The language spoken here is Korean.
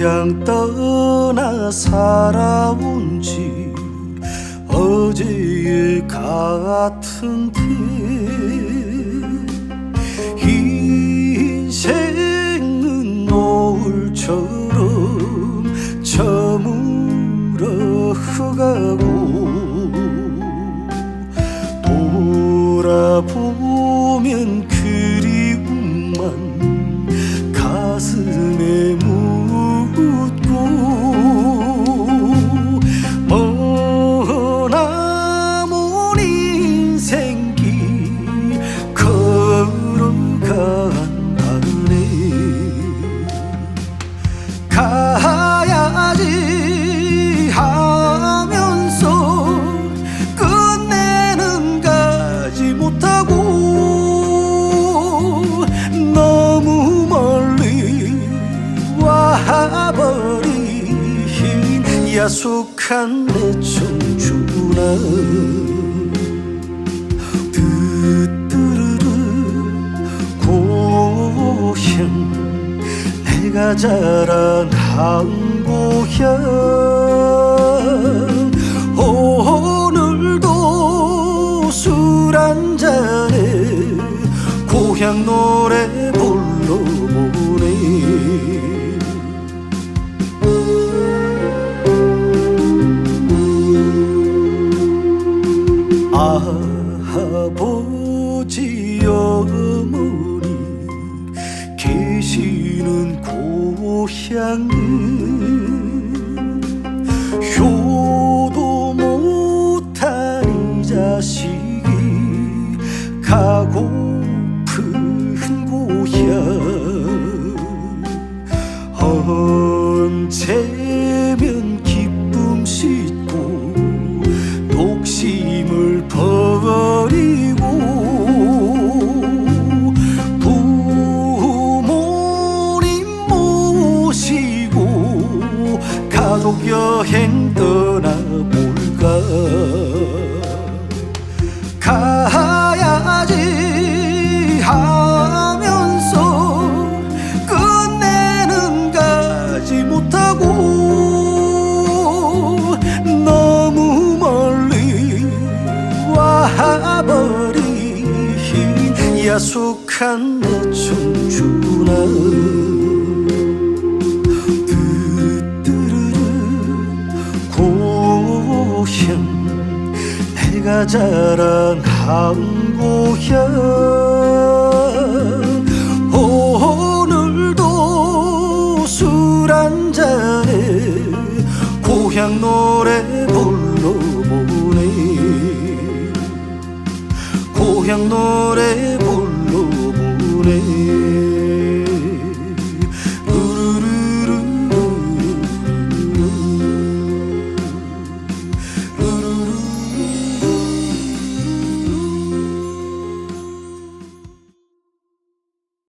고향 떠나 살아온 지 어제의 같은데 인생은 노을처럼 저물어 가고 돌아보 야속한 내 청춘아. 뜨뜨르르 고향 내가 자란 한 고향. 오늘도 술 한잔에 고향 노래 불 아버지 어머니 계시는 고향은 효도 못한 이 자식이 가고픈 고향. 언제 야속한 내 청춘아 뜨뜨르르 고향 내가 자란 한 고향. 오늘도 술 한잔에 고향 노래 불러보네. 고향 노래